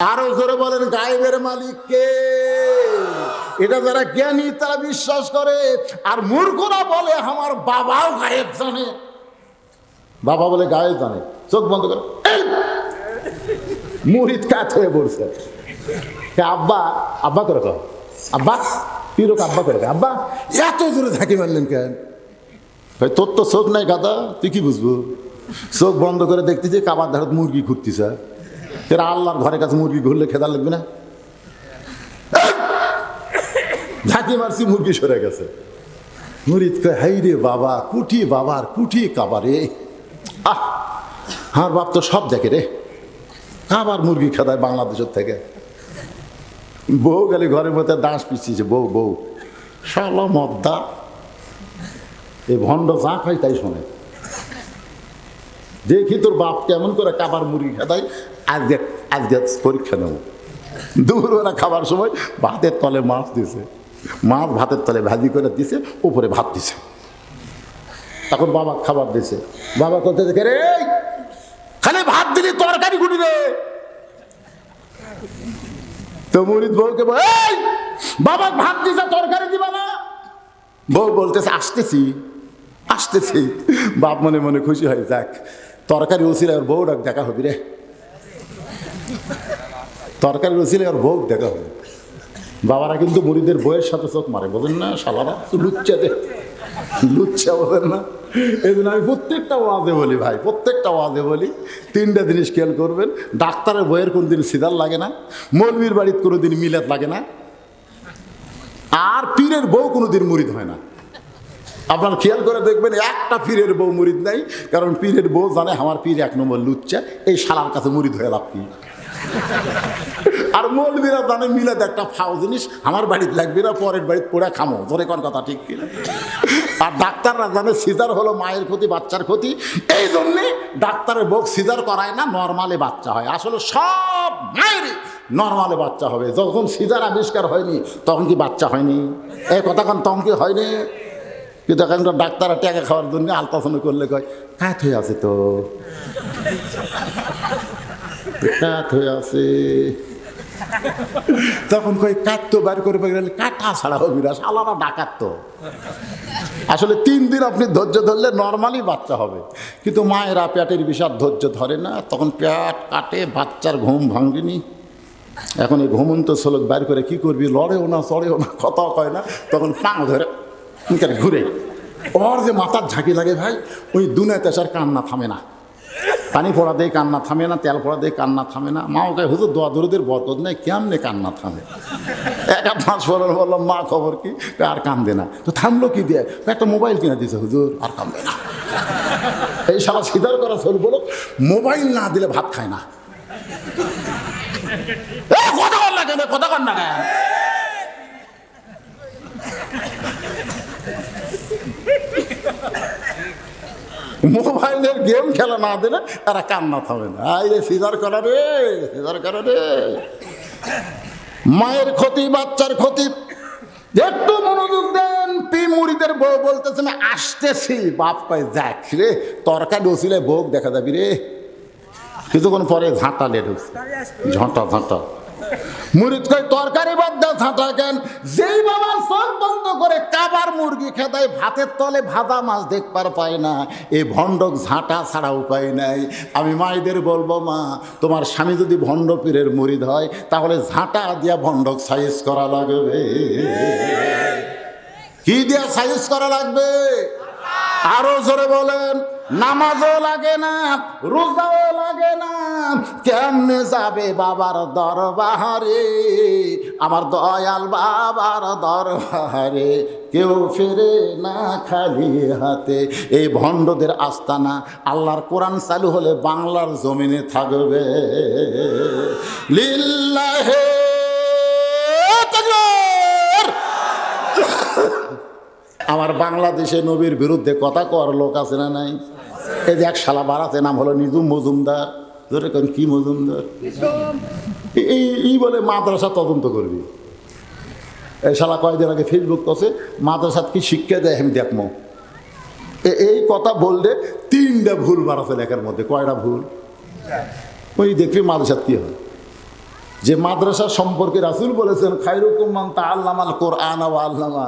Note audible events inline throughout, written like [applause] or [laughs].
আরও জোরে বলেন, গায়েবের মালিক কে এটা যারা জ্ঞানী, তারা বিশ্বাস করে। আর মূর্খরা বলে, আমার বাবাও গায়েব জানে। বাবা বলে, গায়েব জানে। চোখ বন্ধ করে! মুরিদ কাজ হয়ে পড়ছে। কে আব্বা আব্বা করে কয় আব্বা, তিরক আব্বা করে আব্বা, এত জোরে ঝাঁকি মারলেন কেন? ভাই, তোর তো চোখ নাই গাদা, তুই কি বুঝব? চোখ বন্ধ করে দেখতেছি কাবার ধারত মুরগি ঘুরতিছে এরা আল্লাহর ঘরের কাছে মুরগি ঘুরলে খেদার লাগবে না? ঝাঁকি মারছি, মুরগি সরে গেছে। মুরিদ কয়, হাই রে বাবা কুটি বাবার কুটি কাবারে আহ, আমার বাপ তো সব দেখে রে। কাবার মুরগি খেদায় বাংলাদেশের থেকে। বউ গেলে ঘরের মধ্যে দাঁস পিছিয়েছে, বউ বউ। শালা মদ্দা। এই ভণ্ড যা খাই তাই শোনে। দেখি তোর বাপ কেমন করে কাবার মুরগি খেদাই আজকে আজকে পরীক্ষা নেব দুপুরবেলা খাবার সময় ভাতের তলে মাছ দিছে। মাছ ভাতের তলে ভাজি করে দিছে, উপরে ভাত দিছে। তখন বাবা খাবার দিছে। বাবা করতে রে খালি ভাত দিলি, তরকারি গুটি রে। তো মুরিদ বউকে বাবা ভাত দিছে, তরকারি দিবা না। বউ বলতেছে, আসতেছি আসতেছি। বাপ মনে মনে খুশি হয়, যাক, তরকারি উচিলে আর বউ ডাক দেখা হবি রে। তরকারি উচিলে আর ভোগ দেখা হবে। বাবারা কিন্তু মুড়িদের বইয়ের সাথে চোখ মারে, বোঝেন না? শালারা তো লুচ্চা দে লুচ্চা বোঝেন না? এই জন্য আমি প্রত্যেকটা ওয়াজে বলি ভাই, প্রত্যেকটা ওয়াজে বলি, তিনটা জিনিস খেয়াল করবেন। ডাক্তারের বইয়ের কোনো দিন সিদার লাগে না, মৌলবীর বাড়ির কোনো দিন মিলাত লাগে না, আর পীরের বউ কোনো দিন মুরিদ হয় না। আপনার খেয়াল করে দেখবেন, একটা পীরের বউ মুরিদ নাই, কারণ পীরের বউ জানে আমার পীর এক নম্বর লুচ্চা, এই শালার কাছে মুরিদ হয়ে লাভ কি? আর মৌলবীরা জানে মিলাদ একটা ফাও জিনিস, আমার বাড়িতে লাগবে না, পরের বাড়িতে পড়ে খামো। ধরে কোন কথা, ঠিক কিনা? আর ডাক্তাররা জানে, সিজার হলো মায়ের ক্ষতি, বাচ্চার ক্ষতি। এই জন্যে ডাক্তারের বউ সিজার করায় না, নর্মালে বাচ্চা হয়। আসলে সব মায়েরই নর্মালে বাচ্চা হবে। যখন সিজার আবিষ্কার হয়নি, তখন কি বাচ্চা হয়নি? এই কথা কোন, তখন কি হয়নি? কিন্তু এখন ডাক্তাররা টাকা খাওয়ার জন্য আলট্রাসাউন্ড করলে কয় কাঠ হয়ে আছে তো। কাঠ হয়ে আছে তখন কই কাঠ তো বার করে গেলে। কাটা ছাড়া হবি না সালারা ডাকাত তো। আসলে তিন দিন আপনি ধৈর্য ধরলে নর্মালি বাচ্চা হবে। কিন্তু মায়েরা পেটের বিষাদ ধৈর্য ধরে না, তখন পেট কাটে, বাচ্চার ঘুম ভাঙ্গিনি। এখন এই ঘুমন্ত শ্লোক বাইর করে কি করবি? লড়েও না, চড়েও না, কথাও কয় না, তখন পাং ধরে ঘুরে। ওর যে মাথার ঝাঁকি লাগে ভাই, ওই দুনিয়াতে আসার কান্না থামে না। পানি পড়া দিয়ে কান্না থামে না, তেল পড়া দিয়ে কান্না থামে না। মা ওকে হুজুর দোয়া দরুদের বরকত নেই কেমনে কান্না থামে এক আধ মাস বললাম মা খবর কি? আর কান্দে না। তো থামলো কি দিয়ে? একটা মোবাইল কিনে দিয়েছে হুজুর আর কান্দে না। এই সারা সিদার করা চল বলো মোবাইল না দিলে ভাত খায় না। কথা কর না কেন, কথা কর না কেন। মোবাইলের গেম খেলা না দিলে তারা কান্না থামে না। আই রে, সিজার করা রে, সিজার করা রে। মায়ের ক্ষতি, বাচ্চার ক্ষতি। একটু মনোযোগ দেন, পি মুড়িদের বউ বলতেছে না, আসতেছি। বাপ কয় যাক রে, তরকারি বসিলে বউ দেখা যাবি রে। কিছুক্ষণ পরে ঝাঁটা লেট হচ্ছে। ঝাঁটা ঝাঁটা। মুরিদ কয়, তরকারি বাদ দাও ঝাঁটা কেন? যেই বাবা চোখ বন্ধ করে কাবার মুরগি খেদায় ভাতের তলে ভাজা মাছ দেখবার পায় না। এই ভণ্ডক ঝাঁটা ছাড়া উপায় নাই। আমি মায়েদের বলব, মা, তোমার স্বামী যদি ভণ্ড পীরের মুরিদ হয়, তাহলে ঝাঁটা দিয়া ভণ্ডক সাইজ করা লাগবে। কি দিয়া সাইজ করা লাগবে? আরও জোরে বলেন, নামাজও লাগে না, রোজাও লাগে না। কেমনে যাবে বাবার দরবারে? আমার দয়াল বাবার দরবারে কেউ ফেরে না খালি হাতে। এই ভণ্ডদের আস্তানা আল্লাহর কোরআন চালু হলে বাংলার জমিনে থাকবে। লিল্লাহে! আমার বাংলাদেশে নবীর বিরুদ্ধে কথা কর লোক আছে না নাই? এই যে এক শালা বাড়াতে নাম হলো নিজুম মজুমদার। ধরে কেন কি মজুমদার এই- এই বলে মাদ্রাসা তদন্ত করবি। এই শালা কয়েকদিন আগে ফেসবুক করছে মাদ্রাসাত কি শিক্ষা দেয় আমি দেখমো। এই কথা বললে তিনটা ভুল বাড়াতে লেখার মধ্যে কয়টা ভুল? ওই দেখবি মাদ্রাসাত কী হয়। যে মাদ্রাসা সম্পর্কে রাসুল বলেছেন খাইরুকুমান তা আল্লামাল কোরআন আল্লামা।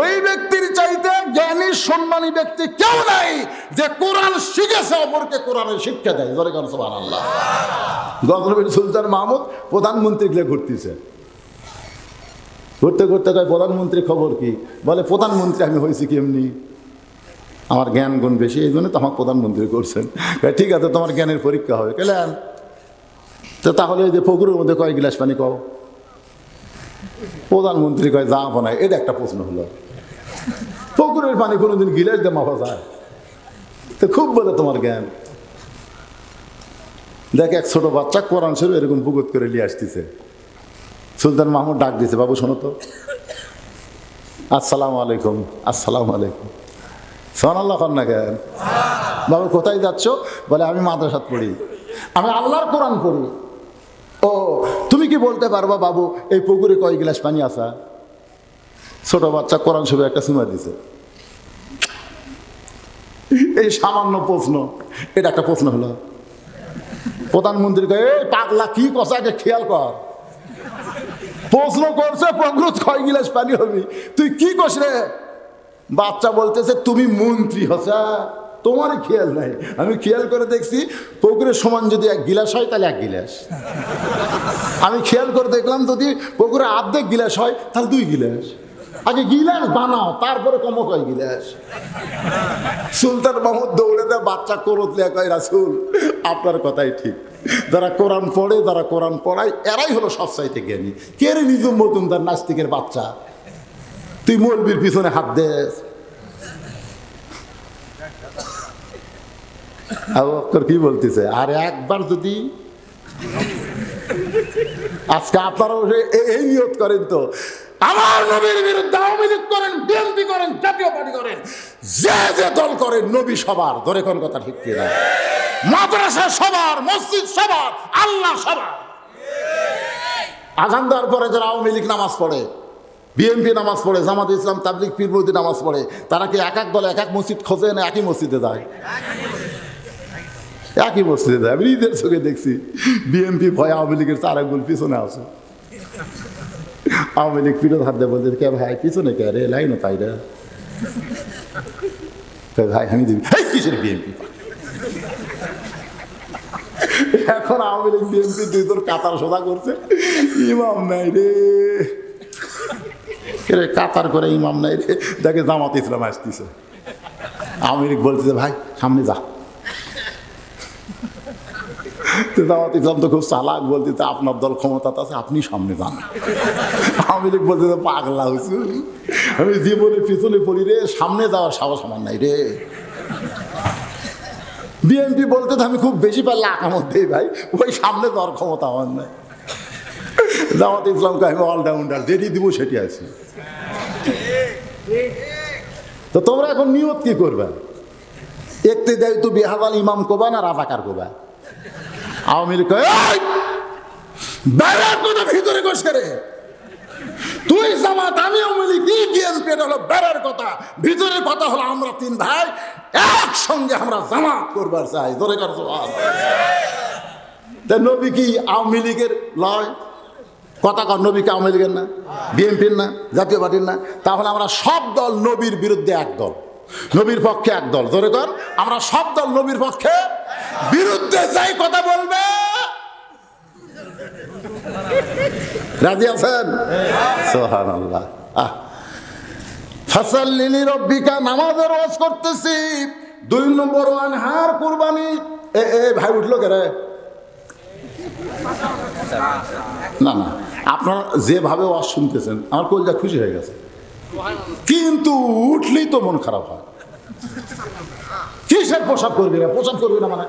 ওই ব্যক্তির চাইতে জ্ঞানী, সম্মানী ব্যক্তি কেউ নাই যে কোরআন শিখেছে, অপরকে কোরআনের শিক্ষা দেয়। ধরে কেন সবার আল্লাহ সুলতান মাহমুদ প্রধানমন্ত্রী গিয়ে ঘুরতেছে। ঘুরতে ঘুরতে কয়, প্রধানমন্ত্রী খবর কি? বলে, প্রধানমন্ত্রী আমি হয়েছি কেমনি? আমার জ্ঞান গুণ বেশি, এই জন্য তো আমার প্রধানমন্ত্রী করছেন। ঠিক আছে, তোমার জ্ঞানের পরীক্ষা হবে। কেলেন তো তাহলে এই যে পুকুরের মধ্যে কয় গিলাস পানি কও? প্রধানমন্ত্রী কয় যা বানায় এটা একটা প্রশ্ন হলো। পুকুরের পানি কোনোদিন গিলাস দিয়ে মাপা যায়? তো খুব বলে তোমার জ্ঞান। দেখ, এক ছোট বাচ্চা কোরআন শরীফ এরকম বুকুত করে নিয়ে আসতেছে। সুলতান মাহমুদ ডাক দিছে বাবু, শোনো তো। আসসালামু আলাইকুম। আসসালামু আলাইকুম। সোহান আল্লাহ খান না কেন? বাবু, কোথায় যাচ্ছ? বলে, আমি মাদ্রাসাত পড়ি। আমি আল্লাহর কোরআন পড়ি। ও, তুমি কি বলতে পারবা, বাবু, এই পুকুরে কয় গ্লাস পানি আসা ছোট বাচ্চা কোরআন শরীফে একটা সুমা দিছে। এই সামান্য প্রশ্ন, এটা একটা প্রশ্ন হলো। প্রধানমন্ত্রী কয়, এই পাগলা, কি কষাকে খেয়াল কর। প্রশ্ন করছে প্রকৃত কয় গিলাস পানি হবি? তুই কি কস রে? বাচ্চা বলতেছে, তুমি মন্ত্রী হসা তোমার খেয়াল নাই। আমি খেয়াল করে দেখছি পুকুরের সমান যদি এক গিলাস হয়, তাহলে এক গিলাস। আমি খেয়াল করে দেখলাম যদি পুকুরে আর্ধেক গিলাস হয়, তাহলে দুই গিলাস। আগে গিলাস বানাও, তারপরে কম কয় গিলাস। সুলতান মাহমুদ দৌড়ে দেয় বাচ্চা করত কয়, রাসুল, আপনার কথাই ঠিক। যারা কোরআন পড়ে, যারা কোরআন পড়ায়, এরাই হলো সবসাইতে জ্ঞানী। কে রে নিজম মতুনদার নাস্তিকের বাচ্চা? তুই মলবির পিছনে হাত দেস আবু বকর কি বলতেছে? আর একবার যদি আজকে আপনারাও এই নিয়ত করেন তো। আমার নবীর বিরুদ্ধে আওয়ামী লীগ করেন, বিএনপি করেন, জাতীয় পার্টি করেন, যে যে দল করেন, নবী সবার, ধরে কোন কথা ঠিক কিনা? মাদ্রাসা সবার, মসজিদ সবার, আল্লাহ সবার। আজান দেওয়ার পরে যারা আওয়ামী লীগ নামাজ পড়ে, বিএনপি নামাজ পড়ে, জামাত ইসলাম তাবলিক পীরবর্তী নামাজ পড়ে, তারা কি এক এক দলে এক এক মসজিদ খোঁজে না একই মসজিদে যায়? একই মসজিদে যায় আমি নিজের চোখে দেখছি বিএনপি ভয় আওয়ামী লীগের চার আঙ্গুল পিছনে আছে। আওয়ামী লীগ পিঠে হাত দিয়ে বলতে কে ভাই, পিছনে কে? রে লাইন তাই রে ভাই, আমি দিবি কিসের বিএনপি এখন আওয়ামী লীগ বিএনপি দুই তোর কাতার সোজা করছে, ইমাম নাই রে। রে কাতার করে ইমাম নাই রে। দেখে জামাত ইসলাম আসতেছে। আওয়ামী লীগ বলতেছে, ভাই, সামনে যা। [laughs] জামাত ইসলাম তো খুব চালাক বলতেছে আপনার দল ক্ষমতাতে আছে, আপনি সামনে যান। আমি লীগ বলতেছে পাগলা হয়েছে। আমি জীবনে পিছনে পড়ি রে, সামনে যাওয়ার সাহস আমার নাই রে। বিএনপি বলতে তো আমি খুব বেশি পারলে আকামত দিই ভাই, ওই সামনে যাওয়ার ক্ষমতা আমার নাই। জামাত ইসলামকে আমি অলরাউন্ডার যেটি দিব সেটি আছে। তো তোমরা এখন নিয়ত কি করবে? একতে দেয় তো বিহাদাল ইমাম কোবা না রাজাকার কোবা আওয়ামী লীগ কয়, "এই! বাইরের কথা ভিতরে করছে রে? তুই জামাত আমি আওয়ামী লীগ ই বিএনপি এটা হলো বেড়ার কথা। ভিতরের কথা হলো আমরা তিন ভাই একসঙ্গে আমরা জামাত করবার চাই। জোরে কর। তা নবী কি আওয়ামী লীগের লয়? কথা কর নবী কি আওয়ামী লীগের না? বিএনপির না? জাতীয় পার্টির না? তাহলে আমরা সব দল নবীর বিরুদ্ধে এক দল। নবীর পক্ষে এক দল। ধরে কর আমরা সব দল নবীর পক্ষে বিরুদ্ধে যাই কথা বলবে। রাজি আছেন? সোহান আল্লাহ লিলি রব্বিকা, নামাজের ওয়াজ করতেছি। দুই নম্বর ওয়ান, হার কুরবানি। এ এ, ভাই উঠল কে রে? না না। আপনারা যেভাবে ওয়াজ শুনতেছেন, আমার কলজা খুশি হয়ে গেছে। কিন্তু উঠলেই তো মন খারাপ হয়। কিসের প্রসাব করবি না প্রসাব করবি না মানে?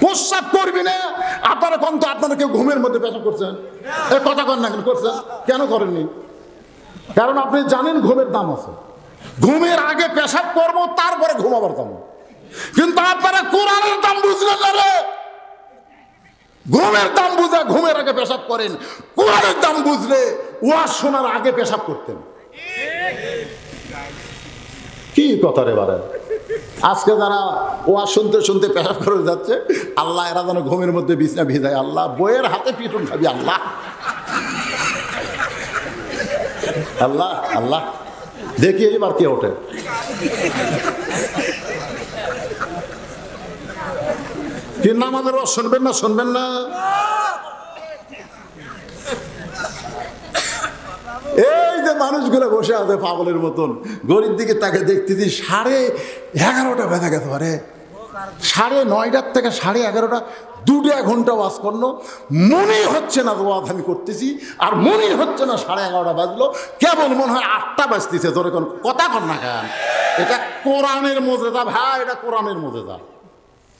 প্রস্রাব করবি না? আপনারা কোন তো আপনারা কেউ ঘুমের মধ্যে পেশাব করছেন? এ কথা কর না কেন? করছেন? কেন করেননি? কারণ আপনি জানেন ঘুমের দাম আছে। ঘুমের আগে পেশাব করব, তারপরে ঘুমাবার দাম। কিন্তু আপনারা কোরআনের দাম বুঝলেন না ঘুমের দাম বুঝে ঘুমের আগে পেশাব করেন। কোরআনের দাম বুঝলে ওয়াজ শোনার আগে পেশাব করতেন। কথা রে বারে। আজকে যারা ওয়াজ শুনতে শুনতে পেশাব করে যাচ্ছে, আল্লাহ এরা যেন ঘুমের মধ্যে বিছনা ভিজায়। আল্লাহ বইয়ের হাতে পিটুন খাবি, আল্লাহ। আল্লাহ আল্লাহ। দেখি এবার কে ওঠে। কিন্তু আমাদের ওয়াজ শুনবেন না শুনবেন না? এই মানুষগুলো বসে আছে পাগলের মতন। গরিব দিকে তাকে দেখতেছি সাড়ে এগারোটা বেজে গেছে পারে সাড়ে নয়টার থেকে সাড়ে এগারোটা, দুটো ঘণ্টা ওয়াজ করল। মনেই হচ্ছে না ওয়াজ আমি করতেছি, আর মনেই হচ্ছে না সাড়ে এগারোটা বাজলো। কেবল মনে হয় আটটা বাজতেছে, তোর কোন কথা কর না কেন? এটা কোরআনের মজেদা, ভাই, এটা কোরআনের মজেদা।